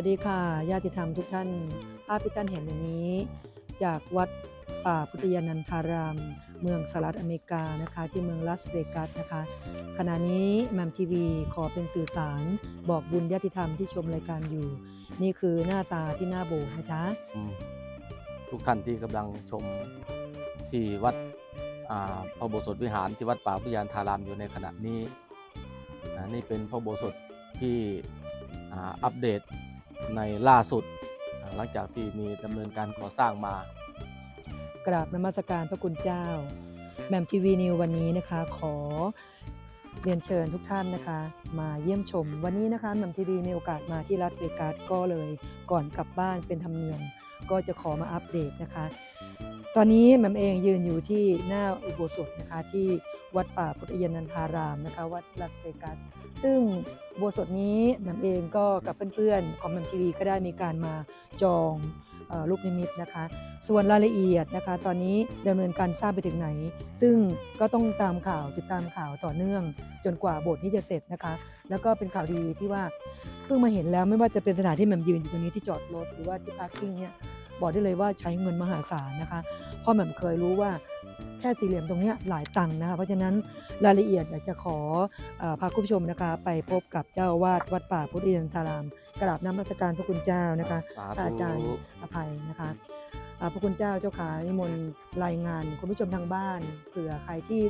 สวัสดีค่ะญาติธรรมทุกท่านภาพที่ท่านเห็นอย่างนี้ จากวัดป่าพุทธยานันทาราม เมืองสหรัฐอเมริกานะคะ ที่เมืองลาสเวกัสนะคะ ขณะนี้แมมทีวีขอเป็นสื่อสาร บอกบุญญาติธรรมที่ชมรายการอยู่ นี่คือหน้าตาที่หน้าโบสถ์นะจ๊ะทุกท่านที่กำลังชมที่วัดพระโบสถวิหารที่วัดป่าพิยานทารามอยู่ในขณะนี้นี่เป็นพระโบสถที่อัปเดต ในล่าสุด หลังจากที่มีดำเนินการก่อสร้างมา กราบนมัสการพระคุณเจ้าแมมทีวีนิววันนี้นะคะขอเรียนเชิญทุกท่านนะคะ มาเยี่ยมชม วันนี้นะคะแมมทีวีมีโอกาสมาที่รัสเวกัสก็เลยก่อนกลับบ้านเป็นธรรมเนียมก็จะขอมาอัปเดตนะคะ ตอนนี้แมมเองยืนอยู่ที่หน้าอุโบสถนะคะที่ วัดป่าพุทธยนันทารามนะคะ วัดลาสเวกัสซึ่งโบสถนี้แหมมเองก็กับเพื่อนๆของแหมมทีวีก็ได้มีการมาจองลูกนิมิตนะคะ ส่วนรายละเอียดนะคะ ตอนนี้ดำเนินการสร้างไปถึงไหน ซึ่งก็ต้องตามข่าวติดตามข่าวต่อเนื่อง จนกว่าโบสถ์นี้จะเสร็จนะคะ แล้วก็เป็นข่าวดีที่ว่าเพิ่งมาเห็นแล้วไม่ว่าจะเป็นสถานที่แหม่มยืนอยู่ตรงนี้ที่จอดรถหรือว่าที่พาร์กิ้งเนี่ยบอกได้เลยว่าใช้เงินมหาศาลนะคะเพราะแหม่มเคยรู้ว่า แค่สี่เหลี่ยมตรงเนี้ยหลายตังค์นะคะเพราะฉะนั้นรายละเอียดอยากจะขอเออพาคุณผู้ชมนะคะ ไปพบกับเจ้าอาวาดวัดป่าพุทธยันตารามกราบน้ำมัสการพระคุณเจ้านะคะสาพระอาจารย์ธุอภัยนะคะอ่าพระคุณเจ้าเจ้าขานิมนต์รายงานคุณผู้ชมทางบ้านเผื่อใครที่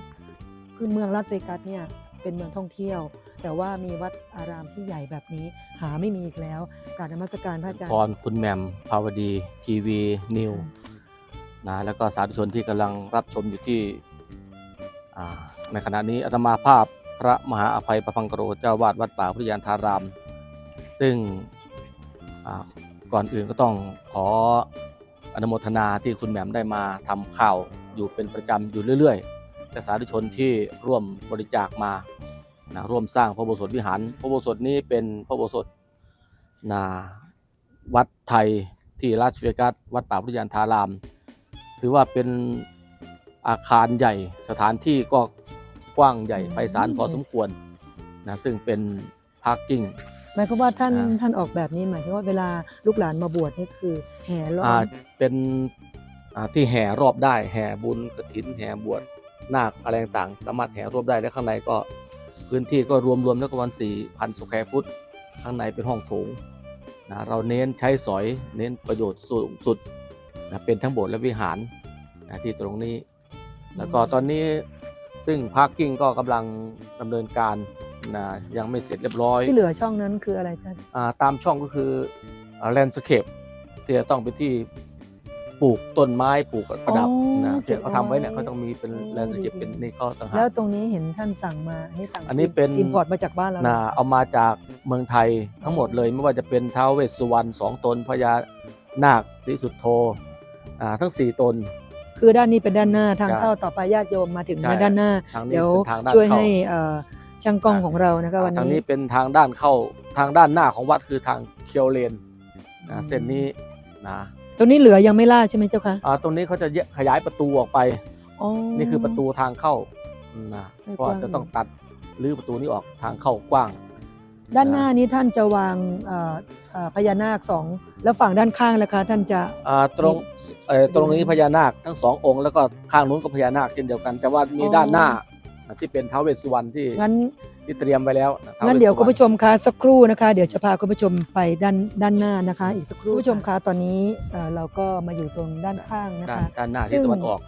คือเมืองลาสเวกัสเนี่ยเป็นเมืองท่องเที่ยว แต่ว่ามีวัดอารามที่ใหญ่แบบนี้ หาไม่มีอีกแล้วกรารนมัสการพระอาจารย์พรคุณแหม่มภาวดีทีวีนิว นะแล้วก็สาธุชนที่กำลังรับชมอยู่ที่ในขณะนี้อาตมาภาพพระมหาอภัยประพังกโรเจ้าวาดวัดป่าพุทธยานทาราม ซึ่งก่อนอื่นก็ต้องขออนุโมทนาที่คุณแหม่มได้มาทำข่าวอยู่เป็นประจำอยู่เรื่อยๆและสาธุชนที่ร่วมบริจาคมานะร่วมสร้างพระโบสถวิหาร พระโบสถนี้เป็นพระโบสถนะวัดไทยที่ราชเวกัสวัดป่าพุทธยานทาราม ถือว่าเป็นอาคารใหญ่สถานที่ก็กว้างใหญ่ไพศาลพอสมควรนะซึ่งเป็นพาร์กิ้งหมายความว่าท่านอ่าท่านออกแบบนี้หมายถึงว่าเวลาลูกหลานมาบวชนี่คือแห่ล้ออ่ามเป็นอ่าที่แห่รอบได้แห่บุญกระถินแห่บวชนาคอะไรต่างๆสามารถแห่รอบได้และข้างในก็พื้นที่ก็รวมๆแล้วก็ประมาณ4,000สแควร์ฟุต ข้างในเป็นห้องโถงนะเราเน้นใช้สอยเน้นประโยชน์สูงสุด นะเป็นทั้งโบสถ์และวิหารนะที่ตรงนี้ แล้วก็ตอนนี้ซึ่งพาร์กิ้งก็กำลังดำเนินการนะยังไม่เสร็จเรียบร้อย ที่เหลือช่องนั้นคืออะไรท่านอ่าตามช่องก็คือแลนด์สเคปที่จะต้องเป็นที่ปลูกต้นไม้ปลูกประดับนะที่เขาทำไว้เนี่ยเขาต้องมีเป็นแลนด์สเคปเป็นนี่เขาต่างหาแล้วกตรงนี้เห็นท่านสั่งมาอันนี้สั่งอันนี้เป็นอินพอร์ตมาจากบ้านเรานะเอามาจากเมืองไทยทั้งหมดเลยไม่ว่าจะเป็นท้าวเวสสุวรรณสองตนพญานาคศรีสุดโทอ่า ทั้งสี่ตน คือด้านนี้เป็นด้านหน้าทางใช่เข้าต่อไปญาติโยมมาถึงใช่ด้านหน้าทางนี้เดี๋ยวเป็นทางด้านช่วยเข้าให้เอ่อช่างกล้องของเรานะคะวันทางนี้นี้เป็นทางด้านเข้าทางด้านหน้าของวัดคือทางเคียวเลนนะเส้นนี้นะตรงนี้เหลือยังไม่ล่าดใช่ไหมเจ้าคะอ่าตรงนี้เขาจะแยกขยายประตูออกไปอ๋อนี่คือประตูทางเข้านะให้เพราะกว้างจะต้องตัดรื้อประตูนี้ออกทางเข้ากว้าง ด้านหน้านี้ท่านจะวางเอ่อเอ่อพญานาคสอง แล้วฝั่งด้านข้างล่ะคะท่านจะ อ่าตรงเอ่อตรงนี้พญานาคทั้งสององค์แล้วก็ข้างนู้นก็พญานาคเช่นเดียวกัน แต่ว่ามีอ๋อ ด้านหน้าที่เป็นท้าวเวสสุวรรณที่งั้นที่เตรียมไว้แล้วะท้างั้นสเดี๋ยวสุคุณรรณผู้ชมคะสักครู่นะคะ เดี๋ยวจะพาคุณผู้ชมไปด้านด้านหน้านะคะ อีกสักครู่คุณผู้ชมคะตอนนี้เอ่อเราก็มาอยู่ตรงด้านข้างนะด้านคะ ด้านหน้าซึ่ที่ง ตะวันออก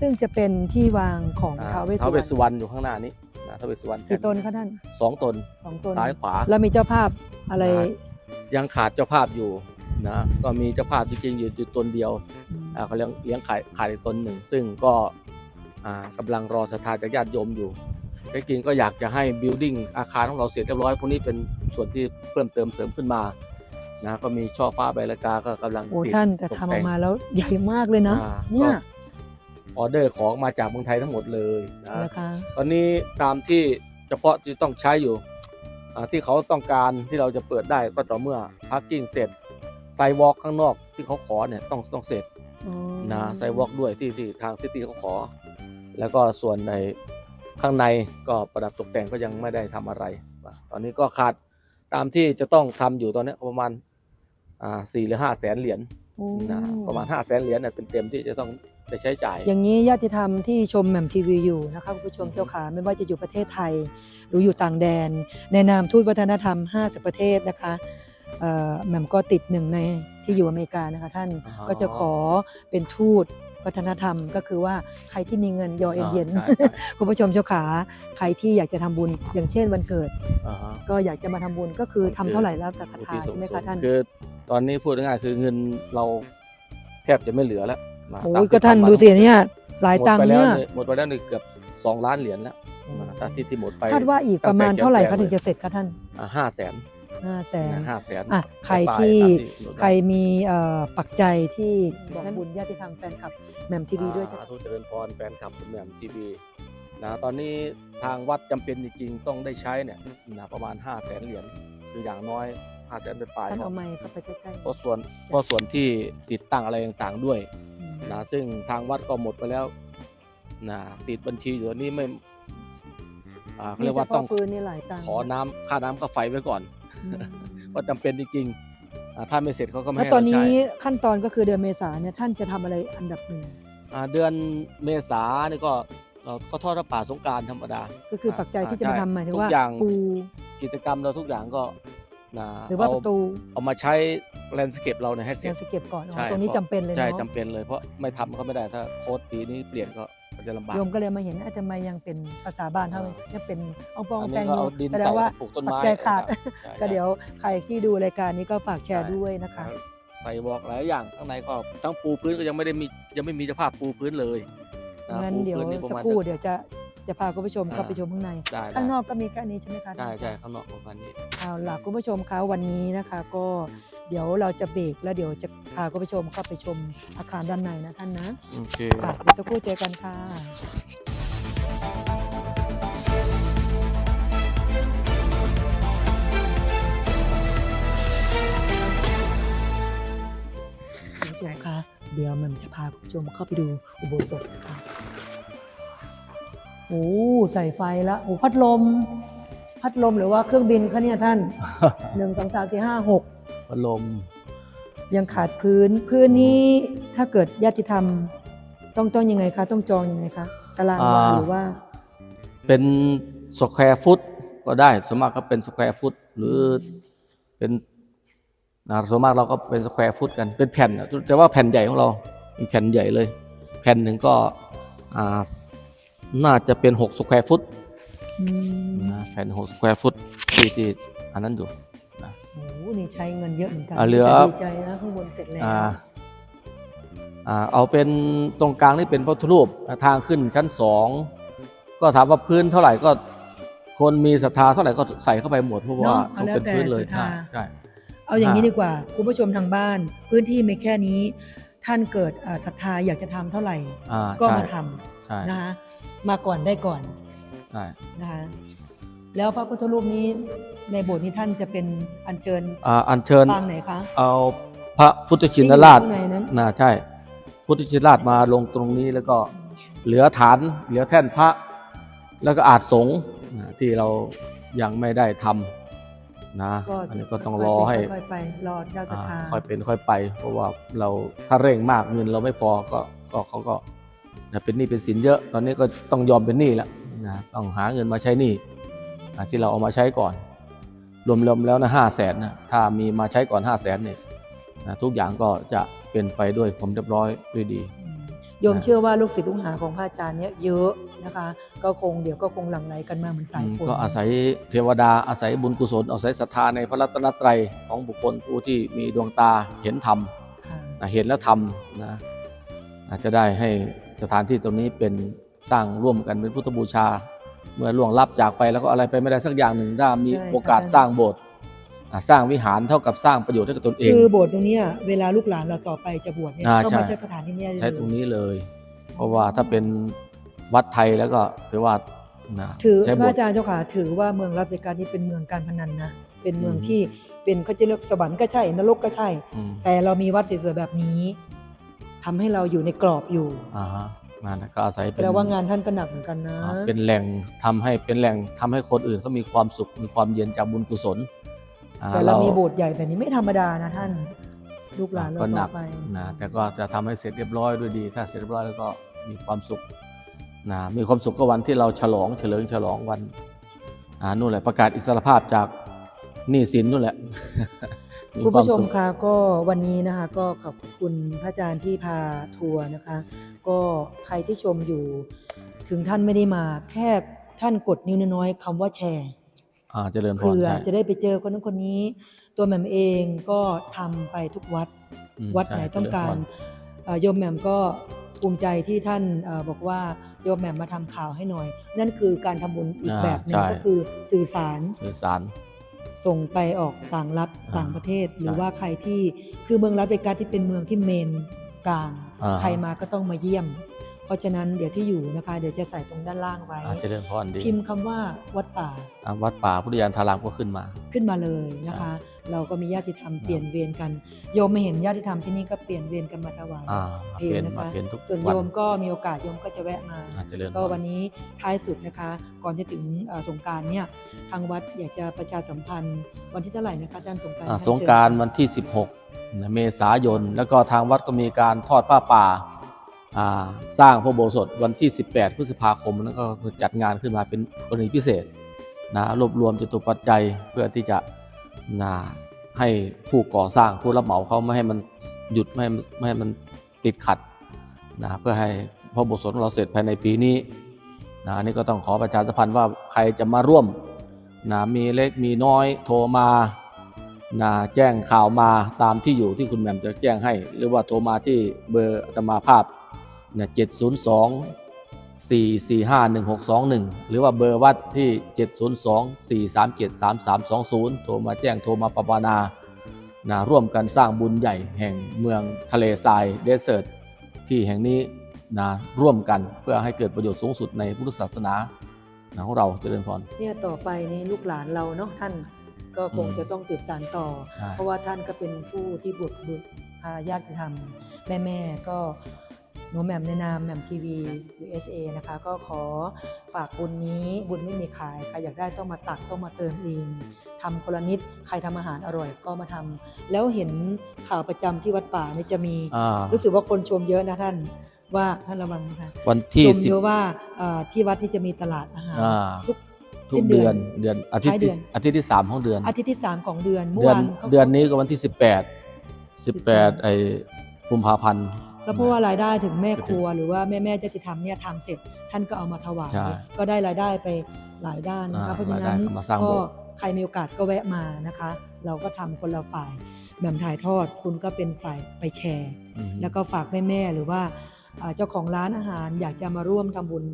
ซึ่งจะเป็นที่วางของอ่าท้าวเวสท้าวเวสสุสุวรรณวรรณอยู่ข้างหน้านี้นะท้าวเวสสุวรรณกี่ตนคะท่านสองตนสองตนซ้ายขวา แล้วมีเจ้าภาพอะไรอ่ายังขาดเจ้าภาพอยู่ นะก็มีเจ้าภาพจริงๆอยู่อยู่ตนเดียวอืมอ่าเขาเลี้ยงเลี้ยงขายขายตนหนึ่ง ซึ่งก็อ่ากำลังรอศรัทธาจากญาติโยมอยู่แต่จริงก็อยากจะให้บิลดิ้งอาคารของเราเสร็จเรียบร้อยพวกนี้เป็นส่วนที่เพิ่มเติมเสริมขึ้นมานะก็มีช่อฟ้าใบละกาก็กำลังโอ้ติดท่านแต่ตกทำอแต่องกมาแล้วใหญ่มากเลยนะอ่าเนี่ยก็ออเดอร์ของมาจากเมืองไทยทั้งหมดเลยนะนะคะตอนนี้ตามที่เฉพาะที่ต้องใช้อยู่อ่าที่เขาต้องการที่เราจะเปิดได้ก็ต่อเมื่อพาร์กิ้งเสร็จ ไซวอล์กข้างนอกที่เขาขอเนี่ยต้องต้องเสร็จอ๋อนะไซวอล์กด้วยที่ที่ทางซิตี้เขาขอ แล้วก็ส่วนในข้างในก็ประดับตกแต่งก็ยังไม่ได้ทำอะไร ตอนนี้ก็ขาดตามที่จะต้องทำอยู่ตอนนี้ประมาณอ่าสี่หรือห้าแสนเหรียญโอ้นะประมาณห้าแสนเหรียญเนี่ยเป็นเต็มที่จะต้องได้ใช้จ่าย อย่างนี้ญาติธรรมที่ชมแหม่มทีวีอยู่นะคะคุณผู้ชมอือฮึเจ้าขาไม่ว่าจะอยู่ประเทศไทย หรืออยู่ต่างแดน ในนามทูตวัฒนธรรม 50 ประเทศนะคะ เอ่อแหม่มก็ติดหนึ่งในที่อยู่อเมริกานะคะท่านก็จะขอเป็นทูตวัฒนธรรม ก็คือว่าใครที่มีเงินยอเอ็นเย็นอ่าใช่ใช่คุณผู้ชมเจ้าขาใครที่อยากจะทำบุญอย่างเช่นวันเกิด อ่าฮะ ก็อยากจะมาทำบุญก็คือทำเท่าไหร่แล้วแต่ศรัทธาใช่ไหมคะท่าน คือตอนนี้พูดง่ายๆคือเงินเราแทบจะไม่เหลือแล้วนะโอ้ตมยที่ก็ท่านทำมดูสิเนี่ยหลายตังค์หมดไปแล้วเนี่ยหมดไปแล้วนี่เกือบสองล้านเหรียญแล้วนะตามที่ที่หมดไปคาดว่าอีกประมาณตั้งแต่เท่าไหร่แก่คะๆถึงจะเสร็จคะท่าน ห้าแสน ห้าแสนห้าแสนอะใครปลายๆที่ตามที่ใครมีเอ่อปักใจที่บอกบุญญาติธรรมแฟนคลับแหม่มทีวีด้วยอ่าทุกเจริญพรแฟนคลับคุณแหม่มทีวีนะตอนนี้ทางวัดจำเป็นจริงๆต้องได้ใช้เนี่ยนะประมาณ5 0 0แสนเหรียญคืออย่างน้อย5 0 0แสนเป็นปลายท่านเพเอาราะไม้เข้าไปใกล้เพราะส่วนเพราะส่วนที่ติดตั้งอะไรต่างๆด้วยๆอืมนะซึ่งทางวัดก็หมดไปแล้วนะติดบัญชีอยู่ตอนนี้ไม่อ่าเขาเรียกว่าฉพะต้องปืนนี่หลายตังค์ขอน้ำค่าน้ำค่าไฟไว้ก่อนอืม ว่าจำเป็นจริงๆอ่าถ้าไม่เสร็จเขาก็ไม่แล้วให้ตอนเราใช้นี้ขั้นตอนก็คือเดือนเมษาเนี่ยท่านจะทำอะไรอันดับหนึ่งอ่าเดือนเมษานี่ก็เราก็ทอดพระป่าสงกรารธรรมดา ก็คือปักใจที่จะมาใช่ทำหมายถึงทุกว่าอย่างปูกิจกรรมเราทุกอย่างก็นะหรือว่าเประตูเอามาใช้แลนด์สเคปเราเนี่ยให้เสร็ยัจงสเก็บก่อนอ๋อใช่ตรงนี้เพราะจำเป็นเลยใช่เนาะจำเป็นเลยเพราะไม่ทำก็ไม่ได้ถ้าโค้ดปีนี้เปลี่ยนก็ก็ จะลำบาก โยมก็เลยมาเห็นอาจจะมายังเป็นภาษาบ้านเท่านี้ยังเป็นองปองอันแปลนี้งก็อยู่เอาดินแสดใส่งว่าปลูกต้นไม้ปักใจขาดใช่ก็เดี๋ยวใครที่ดูรายการนี้ก็ฝากแชร์ใช่ ด้วยนะคะ ใส่บอกหลายอย่างข้างในก็ทั้งปูพื้นก็ยังไม่ได้มียังไม่มีเจ้าภาพปูพื้นเลยนะงั้นปูเดี๋ยวพื้นนี่ประสักมาณครู่เดี๋ยวจะจะพาคุณผู้ชมเข้าอ่า ไปชมข้างใน ได้ข้างนได้อกก็มีแค่นี้ใช่ไหมคะ ใช่ใช่ข้างนอกประมาณนี้ เอาล่ะคุณผู้ชมคะวันนี้นะคะก็ เดี๋ยวเราจะเบรกแล้วเดี๋ยวจะพาคุณผู้ชมเข้าไปชมอาคารด้านในนะท่านนะโอเคค่ะเดี๋ยวสักครู่เจอกันค่ะคุณผู้ชมคะเดี๋ยวมันจะพาคุณผู้ชมเข้าไปดูอุโบสถค่ะโอ้ใส่ไฟแล้วโอ้พัดลม พัดลมหรือว่าเครื่องบินคะเนี่ยท่านหนึ่งสองสามสี่ห้าหก พัดลม ยังขาดพื้นพื้นนี้ถ้าเกิดญาติธรรม ต้องต้องยังไงคะ ต้องจองยังไงคะตารางวาอ่า หรือว่าเป็นสแควร์ฟุตก็ได้ส่วนมากก็เป็นสแควร์ฟุตหรือเป็นนะส่วนมากเราก็เป็นสแควร์ฟุตกันเป็นแผ่นอะแต่ว่าแผ่นใหญ่ของเราเป็นแผ่นใหญ่เลย แผ่นหนึ่งก็อ่าน่าจะเป็น6สแควร์ฟุตอืมนะแผ่น6สแควร์ฟุตที่ที่อันนั้นอยู่นะ โอ้โหนี่ใช้เงินเยอะเหมือนกันอ่าเหลือแต่ดีใจนะข้างบนเสร็จแล้วอ่าอ่าเอาเป็นตรงกลางนี่เป็นพระพุทธรูปทางขึ้นชั้นสองก็ถามว่าพื้นเท่าไหร่ก็คนมีศรัทธาเท่าไหร่ก็ใส่เข้าไปหมดเพราะว่าเนาะต้องเอาแล้วเป็นพื้นเลยแต่ศรัใช่ทธาใช่เอาอย่างนี้อ่าดีกว่าคุณผู้ชมทางบ้าน พื้นที่ไม่แค่นี้ ท่านเกิดอ่าศรัทธาอยากจะทำเท่าไหร่อ่าก็ใช่มาทใช่ำนะคะมาก่อนได้ก่อนใช่นะคะ แล้วพระพุทธรูปนี้ในโบสถ์นี้ท่านจะเป็นอัญเชิญอ่าอัญเชิญปางไหนคะ เอาพระพุทธชินราชที่อยู่ข้างในนั้น น่าใช่ พุทธชินราชมาลงตรงนี้แล้วก็เหลือฐาน เหลือแท่นพระ แล้วก็อาจสงฆ์นะที่เรายังไม่ได้ทำนะอันนี้ก็ต้องรอให้ค่อยๆไปรอเจ้าศรัทธาอ่าค่อยเป็นค่อยไป เพราะว่าเราถ้าเร่งมากเงินเราไม่พอก็ก็เขาก็นะเป็นหนี้เป็นสินเยอะ ตอนนี้ก็ต้องยอมเป็นหนี้แล้วนะต้องหาเงินมาใช้หนี้ อ่าที่เราเอามาใช้ก่อน รวมๆแล้วนะห้าแสนนะถ้ามีมาใช้ก่อนห้าแสนเนี่ยนะทุกอย่างก็จะเป็นไปด้วยความเรียบร้อยด้วยดี โยมเชื่อว่าลูกศิษย์ลูกหาของพระอาจารย์เนี่ยเยอะนะคะ ก็คงเดี๋ยวก็คงหลั่งไหลกันมาเหมือนสายฝนก็อาศัยเทวดาอาศัยบุญกุศลอาศัยศรัทธาในพระรัตนตรัยของบุคคลผู้ที่มีดวงตาเห็นธรรมค่ะนะเห็นแล้วทำนะอาจจะได้ให้สถานที่ตรงนี้เป็นสร้างร่วมกันเป็นพุทธบูชา เมื่อล่วงลับจากไปแล้วก็อะไรไปไม่ได้สักอย่างหนึ่งถ้ามีโอกาสสร้างโบสถ์อะสร้างวิหารเท่ากับสร้างประโยชน์ให้กับตนเอง คือโบสถ์ตรงเนี้ยเวลาลูกหลานเราต่อไปจะบวชเนี่ยอ่าต้องมาใช่ใช้สถานที่เนี้ยใช้ตรงนี้เลย เพราะว่าถ้าเป็นวัดไทยแล้วก็ถือว่านะถือใช้พโบระสถ์อาจารย์เจ้าขาถือว่าเมืองรับราชการนี่เป็นเมืองการพนันนะเป็นเมืองอืมที่เป็นเขาจะเรียกสวรรค์ก็ใช่นรกก็ใช่อืมแต่เรามีวัดสวยๆแบบนี้ทำให้เราอยู่ในกรอบอยู่อ่าฮะ นั่นนะก็อาศัยแสเป็นดงว่างานท่านก็หนักเหมือนกันนะอ่าเป็นแหล่งทำให้เป็นแหล่งทำให้คนอื่นเขามีความสุขมีความเย็นจากบุญกุศลอ่แต่เรามีโบสถ์ใหญ่แบบนี้ไม่ธรรมดานะท่านลูกหลานเราก็หต่นัอกไปนะแต่ก็จะทำให้เสร็จเรียบร้อยด้วยดี ถ้าเสร็จเรียบร้อยแล้วก็มีความสุขนะมีความสุขก็วันที่เราฉลองเฉลิมฉลองวันอ่านู่นแหละประกาศอิสรภาพจากหนี้สินนู่นแหละมีคุณความผู้ชมสุขคะก็วันนี้นะคะก็ขอบคุณพระอาจารย์ที่พาทัวร์นะคะ ก็ใครที่ชมอยู่ ถึงท่านไม่ได้มาแค่ท่านกดนิ้วน้อยๆคำว่าแชร์อ่าเจริญพรเพื่อใช่ จะได้ไปเจอคนนั้นคนนี้ ตัวแหม่มเองก็ทำไปทุกวัด อืมวัดไหนใช่ต้องการเจญพ เอ่อโยมแหม่มก็ภูมิใจที่ท่านเออบอกว่าโยมแหม่มมาทำข่าวให้หน่อย นั่นคือการทำบุญอีกอ่าแบบหนึงใช่ ก็คือสื่อสาร สื่อสาร ส่งไปออกต่างรัฐอ่าต่างประเทศ หรือใช่ ว่าใครที่คือเมืองลาสเวกัสที่เป็นเมืองที่เมน กลาง อ่าใครมาก็ต้องมาเยี่ยม เพราะฉะนั้นเดี๋ยวที่อยู่นะคะ เดี๋ยวจะใส่ตรงด้านล่างไว้อ่าเจริญพรดีพิมพ์คำว่าวัดป่าอ่าวัดป่าพุทธยานทารามก็ขึ้นมา ขึ้นมาเลยนะคะ เราก็มีญาติธรรมเปลี่ยนเวรกัน โยมไม่เห็นญาติธรรมที่นี่ก็เปลี่ยนเวรกันมาถวาย อ่ามาเพลเปลี่ยนนะมาคะเปลี่ยนทุกส่วนวัโยนมก็มีโอกาสโยมก็จะแวะมาอ่าเจริญพก็รวันนี้ท้ายสุดนะคะ ก่อนจะถึงเอ่อสงกรารเนี่ยทางวัดอยากจะประชาสัมพันธ์วันที่เท่าไหร่นะคะด้านสงกรารอ่าสงกรารวันที่ 16นะ เมษายน แล้วก็ทางวัดก็มีการทอดผ้าป่าสร้างพระโบสถวันที่ 18 พฤษภาคมแล้วก็จัดงานขึ้นมาเป็นกรณีพิเศษนะรวบรวมจตุปัจจัยเพื่อที่จะนะให้ผู้ก่อสร้างผู้รับเหมาเขาไม่ให้มันหยุดไม่ให้มันไม่ให้มันติดขัดนะเพื่อให้พระโบสถของเราเสร็จภายในปีนี้นะนี่ก็ต้องขอประชาสัมพันธ์ว่าใครจะมาร่วมนะมีเล็กมีน้อยโทรมา นะแจ้งข่าวมาตามที่อยู่ที่คุณแหม่มจะแจ้งให้ หรือว่าโทรมาที่เบอร์อัตมาภาพนี่ยเจ็ดศูนย์สองสี่สี่ห้าหนึ่งหกสองหนึ่งหรือว่าเบอร์วัดที่เจ็ดศูนย์สองสี่สามเจ็ดสามสามสองศูนย์โทรมาแจ้งโทรมาปรานานะร่วมกันสร้างบุญใหญ่แห่งเมืองทะเลทรายเดสเซิร์ตที่แห่งนี้นะร่วมกันเพื่อให้เกิดประโยชน์สูงสุดในพุทธศาสนาของเราเจริญพรเนี่ยต่อไปนี่ลูกหลานเราเนาะท่าน ก็คงอืมจะต้องสืบสานต่อ ใช่ เพราะว่าท่านก็เป็นผู้ที่บุตรบุตรพาญาติธรรม แม่แม่ๆก็หนูแหม่มในนามแหม่มทีวี USA นะคะ ก็ขอฝากบุญนี้บุญไม่มีขาย ใครอยากได้ต้องมาตักต้องมาเติมเองทำคนละนิดใครทำอาหารอร่อยก็มาทำแล้วเห็นข่าวประจำที่วัดป่าเนี่ยจะมี อ่ารู้สึกว่าคนชมเยอะนะท่านว่าท่านระวังนะคะวันที่ชมสิบเยอะว่าเอ่อที่วัดที่จะมีตลาดอาหาร อ่าทุก ทุกสิ้นเดืเดืออนนเดือนอาทิตย์ท้ายเดืที่อนอาทิตย์ที่สามของเดือน อาทิตย์ที่3ของเดือนเมื่อเดือนวานขาเดือนนี้ก็วันที่สิบแปดสิบแปดไอ้กุมภาพันธ์แล้วเพราะว่ารายได้ถึงแม่ครัวหรือว่าแม่แม่ๆจะติธรรมเนี่ยทำเสร็จท่านก็เอามาถวายใช่ก็ได้รายได้ไปหลายด้านนะคะอ่าเพราะฉะรายได้นั้นเข้ามาสร้างก็โบสถ์ใครมีโอกาสก็แวะมานะคะ เราก็ทำคนละฝ่ายแบ่มถ่ายทอดคุณก็เป็นฝ่ายไปแชร์อืมแล้วก็ฝากแม่แม่ๆหรือว่าอ่าเจ้าของร้านอาหารอยากจะมาร่วมทำบุญ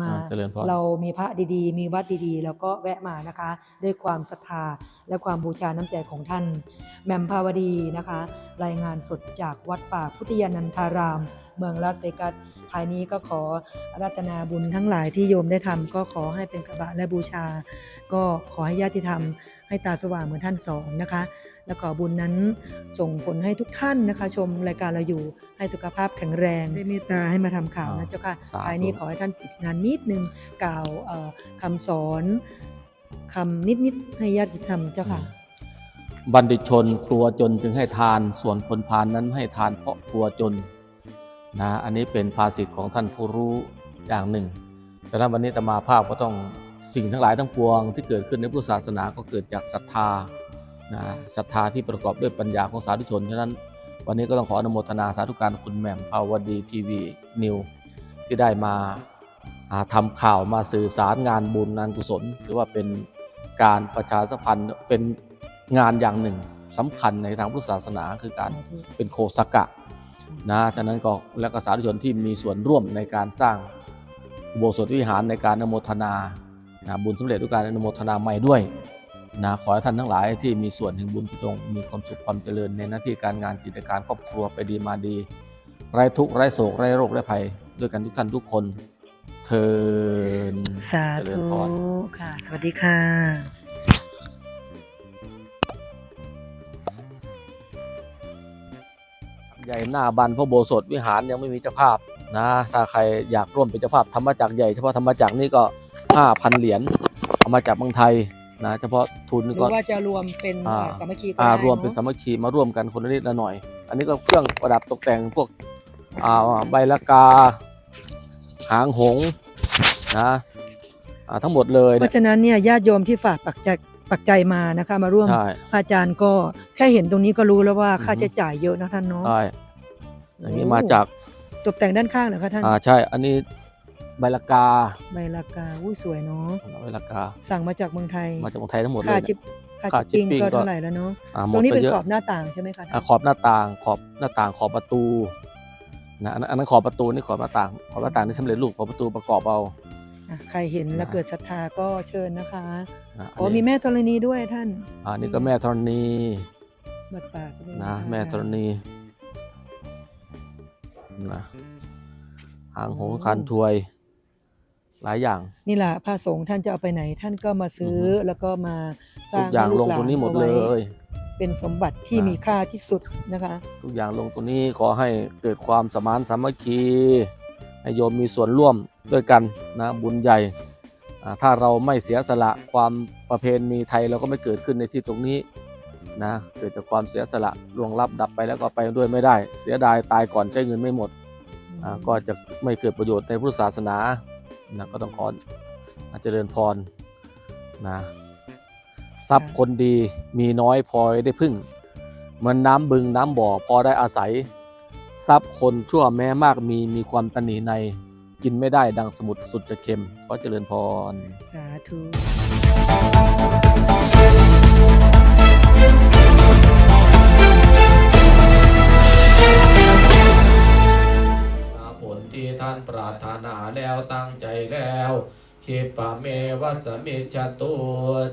มาอ่าเจริญพรเรามีพระดีๆ มีวัดดีๆ แล้วก็แวะมานะคะ ด้วยความศรัทธาและความบูชาน้ำใจของท่านแหม่มภาวดีนะคะ รายงานสดจากวัดป่าพุทธยานันทาราม เมืองลาสเวกัสภายนี้ก็ขออารัตนาบุญทั้งหลายที่โยมได้ทำก็ขอให้เป็นกระบะและบูชา ก็ขอให้ญาติธรรม ให้ตาสว่างเหมือนท่านสอนนะคะ และขอบุญนั้นส่งผลให้ทุกท่านนะคะ ชมรายการเราอยู่ให้สุขภาพแข็งแรงได้เมตตาให้มาทำข่าวนะเจ้าค่ะสาธุภายนี้ขอให้ท่านติดงานนิดนึงกล่าวเอ่อคำสอนคำนิดๆให้ญาติธรรมเจ้าค่ะ บัณฑิตชนกลัวจนจึงให้ทาน ส่วนคนพาลนนั้นให้ทานเพราะกลัวจนนะอันนี้เป็นภาษิตของท่านผู้รู้อย่างหนึ่งฉะนั้นวันนี้ตมาภาพก็ต้องสิ่งทั้งหลายทั้งปวงที่เกิดขึ้นในพุทธศาสนาก็เกิดจากศรัทธา นะศรัทธาที่ประกอบด้วยปัญญาของสาธุชนฉะนั้น วันนี้ก็ต้องขออนุโมทนาสาธุการคุณแหม่มภาวดีทีวีนิวที่ได้มาอ่าทำข่าวมาสื่อสารงานบุญงานกุศลถือว่าเป็นการประชาสัมพันธ์เป็นงานอย่างหนึ่งสำคัญในทางพุทธศาสนาคือการเป็นโคสกะนะฉะนั้นก็และก็สาธุชนที่มีส่วนร่วมในการสร้างอุโบสถวิหารในการอนโมทนานะบุญสำเร็จด้วยการอนโมทนาใหม่ด้วย นะขอให้ท่านทั้งหลายที่มีส่วนแห่งบุญจงมีความสุขความเจริญในหน้าที่การงานกิจการครอบครัวไปดีมาดี ไร้ทุกข์ไร้โศกไร้โรคไร้ภัย ด้วยกันทุกท่านทุกคนเทินสาเจริธุญพรค่ะ สวัสดีค่ะใหญ่หน้าบันพระอุโบสถวิหารยังไม่มีเจ้าภาพนะถ้าใครอยากร่วมเป็นเจ้าภาพธรรมจักรใหญ่เฉพาะธรรมจักรนี่ก็ 5,000 เหรียญเอามาจากเมืองไทย นะเฉพาะทุนหนี่รืก็อว่าจะรวมเป็นอ่าสามัคคีก็อ่าได้รวมเป็นอะสามัคคีมาร่วมกันคนละนิดละหน่อย อันนี้ก็เครื่องประดับตกแต่งพวกอ่าใบละกา หางหงส์นะอ่าทั้งหมดเลยเพเนี่ยราะฉะนั้นเนี่ยญาติโยมที่ฝากปักใจปักใจมานะคะ มาร่วมใช่ พระอาจารย์ก็แค่เห็นตรงนี้ก็รู้แล้วว่าอือฮึค่าใช้จ่ายเยอะนะท่านเนาะ ใช่อย่างนี้มาจาก ตกแต่งด้านข้างเหรอคะท่าน อ่าใช่ อันนี้ ใบละกาใบลากาอุ้ยสวยเนาะใบละกา สั่งมาจากเมืองไทยมาจากเมืองไทยทั้งหมดเลค่ายชิเนี่ยปค่าค่าชิปปิ้ง shipping ก็ก็เท่าไหร่แล้วเนาะอ่าหมตรดงนี้ไปเป็นเยอะขอบหน้าต่างใช่ไหมคะอ่าขอบหน้าต่างขอบหน้าต่างขอบประตูนะอันนั้นอันนั้นขอบประตูนี่ขอบหน้าต่างขอบหน้าต่างนี่สำเร็จรูปขอบประตูประกอบเอาอะใครเห็นแล้วนะเกิดศรัทธาก็เชิญนะคะนะโอ้มีแม่ธรณีด้วยท่านอันนี้ก็แม่ธรณีบัดปากด้วยนะแม่ธรณีนะหางหงส์คันถวย หลายอย่าง นี่แหละพระสงฆ์ท่านจะเอาไปไหนท่านก็มาซื้อออฮึแล้วก็มาสทุร้ากงอย่างให้ลงตรงนี้หมดเลอาไว้ย เป็นสมบัติที่นะมีค่าที่สุดนะคะ ทุกอย่างลงตรงนี้ขอให้เกิดความสมานสามัคคีให้โยมมีส่วนร่วมด้วยกันนะบุญใหญ่อ่าถ้าเราไม่เสียสละความประเพณีไทยเราก็ไม่เกิดขึ้นในที่ตรงนี้นะเกิดจากความเสียสละล่วงลับดับไปแล้วก็ไปด้วยไม่ได้ เสียดายตายก่อนใช้เงินไม่หมดอ่าก็จะไม่เกิดประโยชน์ในพุทธศาสนา นะก็ต้องขอเจริญพรนะทรัพย์คนดีมีน้อยพอได้พึ่งเหมือนน้ำบึงน้ำบ่อพอได้อาศัย ทรัพย์คนชั่วแม้มากมีมีความตนีในกินไม่ได้ดังสมุดสุดจะเค็ม ขอเจริญพร สาธุานปรารถนาแล้วตั้งใจแล้วคิปะเมวัสมิจฉตุ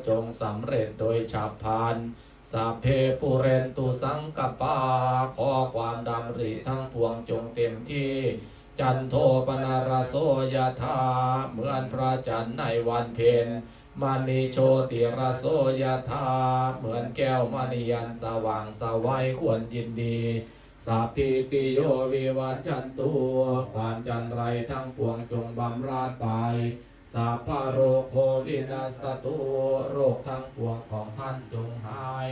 จงสำเร็จโดยฉับพลันสัพเพปุเรนตุสังกปา ขอความดำริทั้งปวงจงเต็มที่ จันโทปนารโสยธาเหมือนพระจันทร์ในวันเพ็ญมณีโชติรโสยธาเหมือนแก้วมณียันสว่างสวัยควรยินดี สัพพิติโยวิวัชชันตุความจันไรทั้งปวงจงบำราดไปสัพพโรโควินัสตุโรคทั้งปวงของท่านจงหาย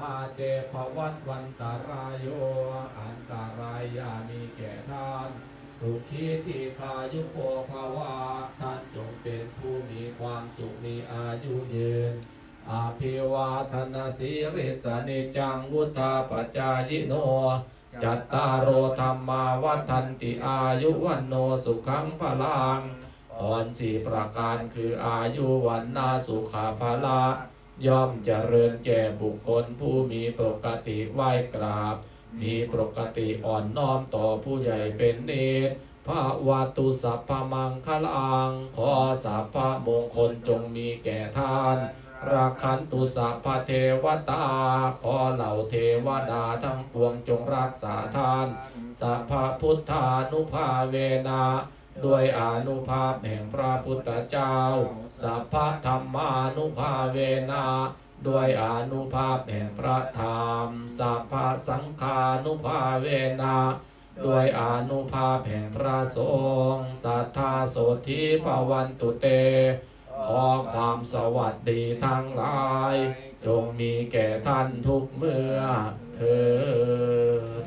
มาเตภวัตวันตารายโยอันตารายามีแก่ท่าน สุขีติคายุโกภาวะท่านจงเป็นผู้มีความสุขมีอายุยืน อาภิวาทนาสีริสนิจังวุธาปจายโน จัตตารโอธรรมาวัฏันติอายุวันโนสุขังพลังพรสี่ประการคืออายุวันนาสุขาภละ ย่อมเจริญแก่บุคคลผู้มีปกติไหวกราบ มีปกติอ่อนน้อมต่อผู้ใหญ่เป็นเนตรพระวาตุสัพพมังคลัง ขอสัพพมงคลจงมีแก่ท่าน ราคันตุสัพพเทวตา ขอเหล่าเทวดาทั้งปวงจงรักษาทาน สัพพพุทธานุภาเวนะด้วยอนุภาพแห่งพระพุทธเจ้า สัพพธรรมานุภาเวนะด้วยอนุภาพแห่งพระธรรม สัพพสังฆานุภาเวนะด้วยอนุภาพแห่งพระสงฆ์สัทธาโสธิภวันตุเต ขอความสวัสดีทั้งหลาย จงมีแก่ท่านทุกเมื่อเธอ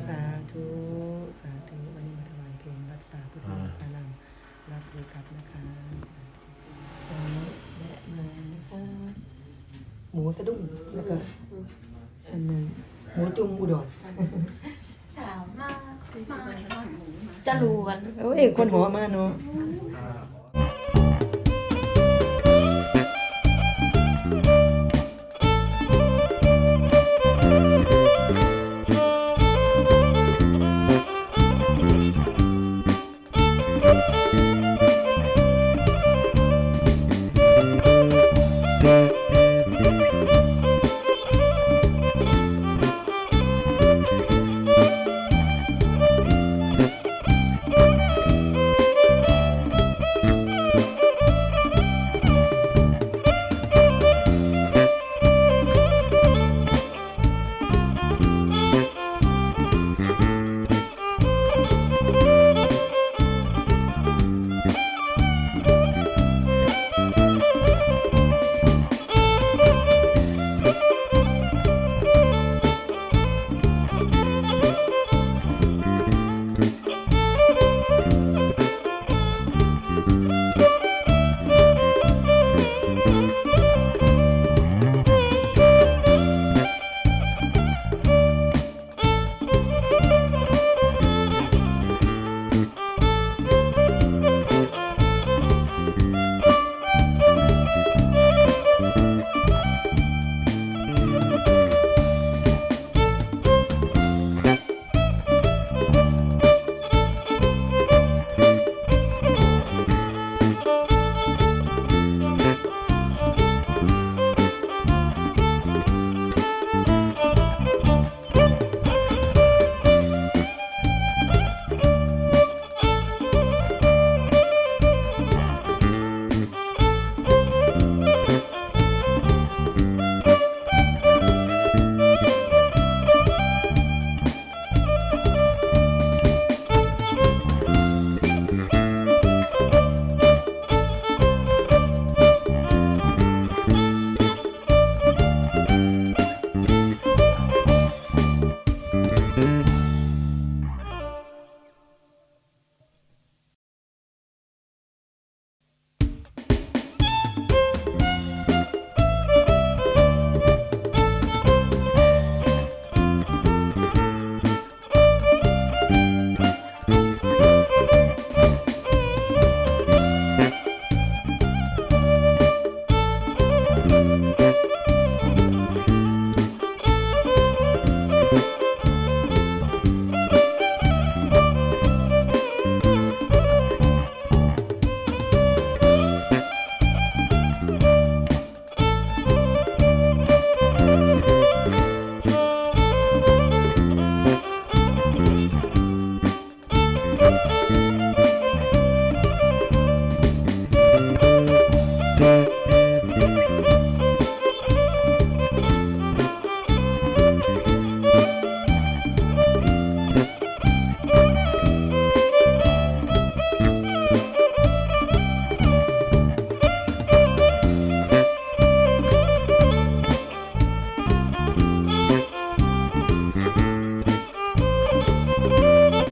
สาธุ สาธุ วันนี้มาถวายเพลงรัตตาพุทธพลังรับเลยครับนะคะวันนี้แวะมานะคะหมูสะดุ้งแล้วก็อันหนึงหมูจุ่มอุดรถามมากมาจะรู้วันเอ้ยคนหัวมาเนาะม